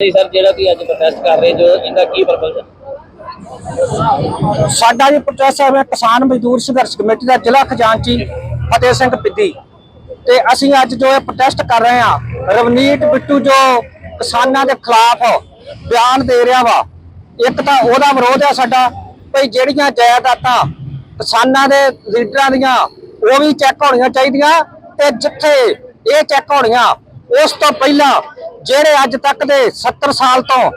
ਜੀ ਸਰ, ਜਿਹੜਾ ਤੁਸੀਂ ਅੱਜ ਪ੍ਰੋਟੈਸਟ ਕਰ ਰਹੇ ਜੋ ਇਹਦਾ ਕੀ ਪਰਪਸ ਹੈ? ਸਾਡਾ ਜੀ ਪ੍ਰੋਟੈਸਟ ਹੈ ਕਿਸਾਨ ਮਜ਼ਦੂਰ ਸੰਘਰਸ਼ ਕਮੇਟੀ ਦਾ ਜ਼ਿਲ੍ਹਾ ਖਜ਼ਾਨਚੀ ਫਤਿਹ ਸਿੰਘ ਪਿੱਦੀ। ਤੇ ਅਸੀਂ ਅੱਜ ਜੋ ਇਹ ਪ੍ਰੋਟੈਸਟ ਕਰ ਰਹੇ ਹਾਂ, ਰਵਨੀਤ ਬਿੱਟੂ ਜੋ ਕਿਸਾਨਾਂ ਦੇ ਖਿਲਾਫ ਬਿਆਨ ਦੇ ਰਿਹਾ ਵਾ, ਇੱਕ ਤਾਂ ਉਹਦਾ ਵਿਰੋਧ ਆ ਸਾਡਾ, ਭਈ ਜਿਹੜੀਆਂ ਜਾਇਦਾਦਾਂ ਕਿਸਾਨਾਂ ਦੇ ਲੀਡਰਾਂ ਦੀਆਂ, ਉਹ ਵੀ ਚੈੱਕ ਹੋਣੀਆਂ ਚਾਹੀਦੀਆਂ ਤੇ ਜਿੱਥੇ ਇਹ ਚੈੱਕ ਹੋਣੀਆਂ, ਉਸ ਤੋਂ ਪਹਿਲਾਂ ਜਿਹੜੇ ਅੱਜ ਤੱਕ ਦੇ 70 ਸਾਲ ਤੋਂ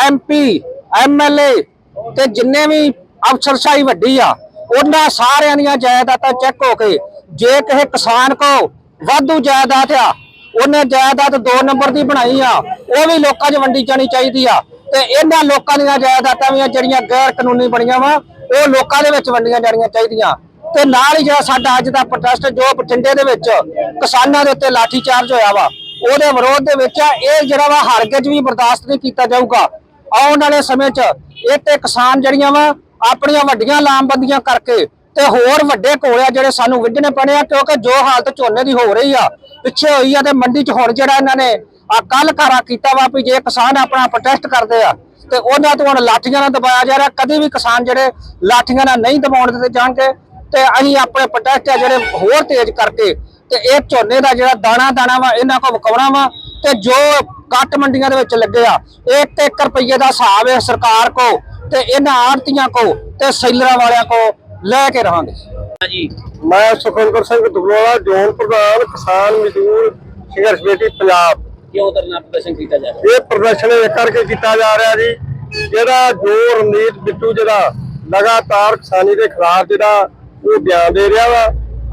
ਐਮਪੀ ਐਮਐਲਏ ਤੇ ਜਿੰਨੇ ਵੀ ਅਫਸਰਸ਼ਾਹੀ ਵੱਡੀ ਆ, ਉਹਨਾਂ ਸਾਰਿਆਂ ਦੀਆਂ ਜਾਇਦਾਦਾਂ ਚੈੱਕ ਹੋ ਕੇ ਜੇ ਕਿਸੇ ਕਿਸਾਨ ਕੋ ਵਾਧੂ ਜਾਇਦਾਦ ਆ, ਉਹਨੇ ਜਾਇਦਾਦ 2 ਨੰਬਰ ਦੀ ਬਣਾਈ ਆ, ਉਹ ਵੀ ਲੋਕਾਂ 'ਚ ਵੰਡੀ ਜਾਣੀ ਚਾਹੀਦੀ ਆ। ਤੇ ਇਹਨਾਂ ਲੋਕਾਂ ਦੀਆਂ ਜਾਇਦਾਦਾਂ ਵੀ ਆ ਜਿਹੜੀਆਂ ਗੈਰ ਕਾਨੂੰਨੀ ਬਣੀਆਂ ਵਾ, ਉਹ ਲੋਕਾਂ ਦੇ ਵਿੱਚ ਵੰਡੀਆਂ ਜਾਣੀਆਂ ਚਾਹੀਦੀਆਂ। ਤੇ ਨਾਲ ਹੀ ਜਿਹੜਾ ਸਾਡਾ ਅੱਜ ਦਾ ਪ੍ਰੋਟੈਸਟ ਜੋ ਬਠਿੰਡੇ ਦੇ ਵਿੱਚ ਕਿਸਾਨਾਂ ਦੇ ਉੱਤੇ ਲਾਠੀਚਾਰਜ ਹੋਇਆ ਵਾ ਉਹਦੇ ਵਿਰੋਧ ਦੇ ਵਿੱਚ ਇਹ ਜਿਹੜਾ ਵਾ ਹਰਗਿਜ਼ ਵੀ ਬਰਦਾਸ਼ਤ ਨਹੀਂ ਕੀਤਾ ਜਾਊਗਾ। ਆਉਣ ਵਾਲੇ ਸਮੇਂ 'ਚ ਇਹ ਤੇ ਕਿਸਾਨ ਜਿਹੜੀਆਂ ਵਾ, ਆਪਣੀਆਂ ਵੱਡੀਆਂ ਲਾਮਬੰਦੀਆਂ ਕਰਕੇ ਤੇ ਹੋਰ ਵੱਡੇ ਕੋਲਿਆ ਜਿਹੜੇ ਸਾਨੂੰ ਵਿੱਢਣੇ ਪੈਣੇ ਆ, ਕਿਉਂਕਿ ਜੋ ਹਾਲਤ ਝੋਨੇ ਦੀ ਹੋ ਰਹੀ ਆ, ਪਿੱਛੇ ਹੋਈ ਆ ਤੇ ਮੰਡੀ 'ਚ ਹੁਣ ਜਿਹੜਾ ਇਹਨਾਂ ਨੇ ਆ ਕੱਲ ਕਾਰਾ ਕੀਤਾ ਵਾ ਵੀ ਜੇ ਕਿਸਾਨ ਆਪਣਾ ਪ੍ਰੋਟੈਸਟ ਕਰਦੇ ਆ, ਤੇ ਉਹਨਾਂ ਤੋਂ ਹੁਣ ਲਾਠੀਆਂ ਨਾਲ ਦਬਾਇਆ ਜਾ ਰਿਹਾ। ਕਦੇ ਵੀ ਕਿਸਾਨ ਜਿਹੜੇ ਲਾਠੀਆਂ ਨਾਲ ਨਹੀਂ ਦਬਾਉਣ ਦਿੱਤੇ ਜਾਣਗੇ, ਤੇ ਅਸੀਂ ਆਪਣੇ ਪ੍ਰੋਟੈਸਟ ਆ ਜਿਹੜੇ ਹੋਰ ਤੇਜ਼ ਕਰਕੇ ਤੇ ਇਹ ਝੋਨੇ ਦਾ ਜਿਹੜਾ ਦਾਣਾ ਦਾਣਾ ਵਾ ਇਹਨਾਂ ਕੋ ਵਿਕਾਉਣਾ ਵਾ ਤੇ ਜੋ ਕੱਟ ਮੰਡੀਆਂ ਦੇ ਵਿੱਚ ਲੱਗੇ ਆ ਇੱਕ ਇੱਕ ਰੁਪਏ ਦਾ ਹਿਸਾਬ ਹੈ ਸਰਕਾਰ ਕੋ ਤੇ ਇਹਨਾਂ ਆੜਤੀਆਂ ਕੋ ਤੇ ਸੈਲਰਾਂ ਵਾਲਿਆਂ ਕੋ ਲੈ ਕੇ ਰਹਾਂਗੇ। ਜੀ ਮੈਂ ਸੁਖਵਿੰਦਰ ਸਿੰਘ ਦੁਗਲੋਲਾ ਜ਼ੋਨ ਪ੍ਰਧਾਨ ਕਿਸਾਨ ਮਜ਼ਦੂਰ ਸੰਘਰਸ਼ ਕਮੇਟੀ ਪੰਜਾਬ। ਕਿਉਂ ਧਰਨਾ ਪ੍ਰਦਰਸ਼ਨ ਕੀਤਾ ਜਾ ਰਿਹਾ? ਇਹ ਪ੍ਰਦਰਸ਼ਨ ਇਹ ਕਰਕੇ ਕੀਤਾ ਜਾ ਰਿਹਾ ਜੀ ਜਿਹੜਾ ਜੋ ਰਣਜੀਤ ਬਿੱਟੂ ਜਿਹੜਾ ਲਗਾਤਾਰ ਕਿਸਾਨੀ ਦੇ ਖਿਲਾਫ ਜਿਹੜਾ ਉਹ ਬਿਆਨ ਦੇ ਰਿਹਾ ਵਾ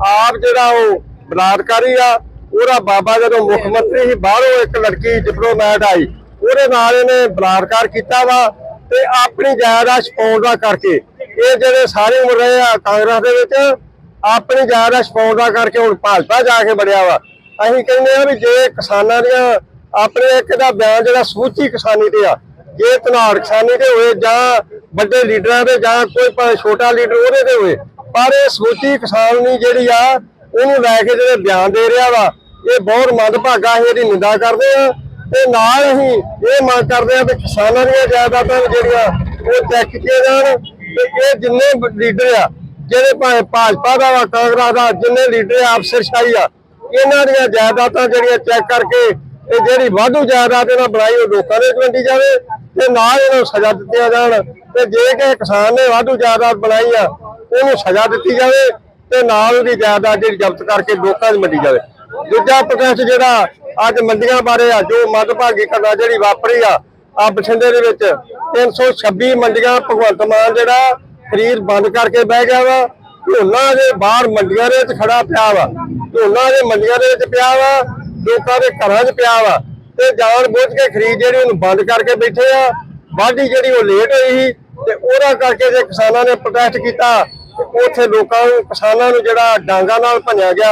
ਆਪ ਜਿਹੜਾ ਉਹ ਬਲਾਤਕਾਰੀ ਆ, ਉਹਦਾ ਬਾਬਾ ਜਦੋਂ ਮੁੱਖ ਮੰਤਰੀ ਸੀ, ਬਾਹਰੋਂ ਇੱਕ ਲੜਕੀ ਡਿਪਲੋਮੈਟ ਆਈ, ਉਹਦੇ ਨਾਲ ਇਹਨੇ ਬਲਾਤਕਾਰ ਕੀਤਾ ਵਾ ਤੇ ਆਪਣੀ ਜਾਇਦਾਦ ਛਪਾਉਣ ਦਾ ਕਰਕੇ, ਇਹ ਜਿਹੜੇ ਸਾਰੇ ਉਮਰ ਰਹੇ ਆ ਕਾਂਗਰਸ ਦੇ ਵਿੱਚ, ਆਪਣੀ ਜਾਇਦਾਦ ਛਪਾਉਣ ਦਾ ਕਰਕੇ ਹੁਣ ਭਾਜਪਾ ਜਾ ਕੇ ਬੜਿਆ ਵਾ। ਅਸੀਂ ਕਹਿੰਦੇ ਆ ਵੀ ਜੇ ਕਿਸਾਨਾਂ ਦੀਆਂ, ਆਪਣੇ ਇੱਕ ਦਾ ਬਿਆਨ ਜਿਹੜਾ ਸਮੁੱਚੀ ਕਿਸਾਨੀ ਤੇ ਆ, ਜੇ ਧਨਾੜ ਕਿਸਾਨੀ ਤੇ ਹੋਏ ਜਾਂ ਵੱਡੇ ਲੀਡਰਾਂ ਦੇ ਜਾਂ ਕੋਈ ਛੋਟਾ ਲੀਡਰ ਉਹਦੇ ਤੇ ਹੋਏ, ਪਰ ਇਹ ਸਮੁੱਚੀ ਕਿਸਾਨੀ ਜਿਹੜੀ ਆ ਉਹਨੂੰ ਲੈ ਕੇ ਜਿਹੜੇ ਬਿਆਨ ਦੇ ਰਿਹਾ ਵਾ, ਇਹ ਬਹੁਤ ਮੰਦਭਾਗਾ ਅਸੀਂ ਇਹਦੀ ਨਿੰਦਾ ਕਰਦੇ ਆ ਤੇ ਨਾਲ ਅਸੀਂ ਇਹ ਮੰਗ ਕਰਦੇ ਆ ਕਿ ਕਿਸਾਨਾਂ ਦੀਆਂ ਜਾਇਦਾਦਾਂ ਜਿਹੜੀਆਂ ਉਹ ਚੈੱਕ ਕੀਤੀਆਂ ਜਾਣ ਤੇ ਇਹ ਜਿੰਨੇ ਲੀਡਰ ਆ, ਜਿਹੜੇ ਭਾਵੇਂ ਭਾਜਪਾ ਦਾ ਵਾ, ਕਾਂਗਰਸ ਦਾ, ਜਿੰਨੇ ਲੀਡਰ ਆ, ਅਫਸਰਸ਼ਾਹੀ ਆ, ਇਹਨਾਂ ਦੀਆਂ ਜਾਇਦਾਦਾਂ ਜਿਹੜੀਆਂ ਚੈੱਕ ਕਰਕੇ ਇਹ ਜਿਹੜੀ ਵਾਧੂ ਜਾਇਦਾਦ ਇਹਨਾਂ ਬਣਾਈ ਉਹ ਲੋਕਾਂ ਦੇ ਵੰਡੀ ਜਾਵੇ ਤੇ ਨਾਲ ਇਹਨਾਂ ਨੂੰ ਸਜ਼ਾ ਦਿੱਤੀਆਂ ਜਾਣ ਤੇ ਜੇ ਕਿ ਕਿਸਾਨ ਨੇ ਵਾਧੂ ਜਾਇਦਾਦ ਬਣਾਈ ਆ, ਉਹਨੂੰ ਸਜ਼ਾ ਦਿੱਤੀ ਜਾਵੇ ਤੇ ਨਾਲ ਉਹਦੀ ਜਾਇਦਾਦ ਜਿਹੜੀ ਜ਼ਬਤ ਕਰਕੇ ਲੋਕਾਂ 'ਚ ਵੰਡੀ ਜਾਵੇ। ਦੂਜਾ ਪ੍ਰੋਟੈਸਟ ਜਿਹੜਾ ਅੱਜ ਮੰਡੀਆਂ ਬਾਰੇ ਆ, ਜੋ ਮੱਧਭਾਗੀ ਘਟਨਾ ਜਿਹੜੀ ਵਾਪਰੀ ਆ ਆ ਬਠਿੰਡੇ ਦੇ ਵਿੱਚ 326 ਮੰਡੀਆਂ, ਭਗਵੰਤ ਮਾਨ ਜਿਹੜਾ ਖਰੀਦ ਬੰਦ ਕਰਕੇ ਬਹਿ ਗਿਆ ਵਾ, ਝੋਨਾ ਦੇ ਬਾਹਰ ਮੰਡੀਆਂ ਦੇ ਵਿੱਚ ਖੜਾ ਪਿਆ ਵਾ। ਝੋਨਾ ਦੇ ਮੰਡੀਆਂ ਦੇ ਵਿੱਚ ਪਿਆ ਵਾ, ਲੋਕਾਂ ਦੇ ਘਰਾਂ 'ਚ ਪਿਆ ਵਾ। ਤੇ ਜਾਣ ਬੁੱਝ ਕੇ ਖਰੀਦ ਜਿਹੜੀ ਉਹਨੂੰ ਬੰਦ ਕਰਕੇ ਬੈਠੇ ਆ। ਵਾਢੀ ਜਿਹੜੀ ਉਹ ਲੇਟ ਹੋਈ ਸੀ ਤੇ ਉਹਦਾ ਕਰਕੇ ਜੇ ਕਿਸਾਨਾਂ ਨੇ ਪ੍ਰੋਟੈਸਟ ਕੀਤਾ ਉੱਥੇ ਲੋਕਾਂ ਨੂੰ, ਕਿਸਾਨਾਂ ਨੂੰ ਜਿਹੜਾ ਡਾਂਗਾ ਨਾਲ ਭੰਨਿਆ ਗਿਆ,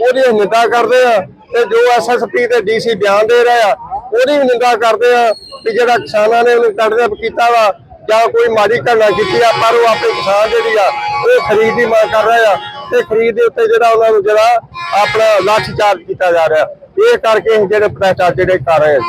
ਉਹਦੀ ਨਿੰਦਾ ਕਰਦੇ ਆ ਤੇ ਜੋ ਐਸਐਸਪੀ ਤੇ ਡੀਸੀ ਬਿਆਨ ਦੇ ਰਹੇ ਆ, ਉਹਦੀ ਵੀ ਨਿੰਦਾ ਕਰਦੇ ਆ ਕਿ ਜਿਹੜਾ ਕਿਸਾਨਾਂ ਨੇ ਉਹਨੂੰ ਕੱਢਦੇ ਕੀਤਾ ਵਾ, ਜਾਂ ਕੋਈ ਮਾੜੀ ਘਟਨਾ ਕੀਤੀ ਆ, ਪਰ ਉਹ ਆਪਣੇ ਕਿਸਾਨ ਜਿਹੜੀ ਆ, ਉਹ ਖਰੀਦ ਦੀ ਮੰਗ ਕਰ ਰਹੇ ਆ ਤੇ ਖਰੀਦ ਦੇ ਉੱਤੇ ਜਿਹੜਾ ਉਹਨਾਂ ਨੂੰ ਜਿਹੜਾ ਆਪਣਾ ਲਾਠੀ ਚਾਰਜ ਕੀਤਾ ਜਾ ਰਿਹਾ। ਇਹ ਕਰਕੇ ਅਸੀਂ ਜਿਹੜੇ ਪ੍ਰੋਟੈਸਟ ਜਿਹੜੇ ਕਰ ਰਹੇ ਆ।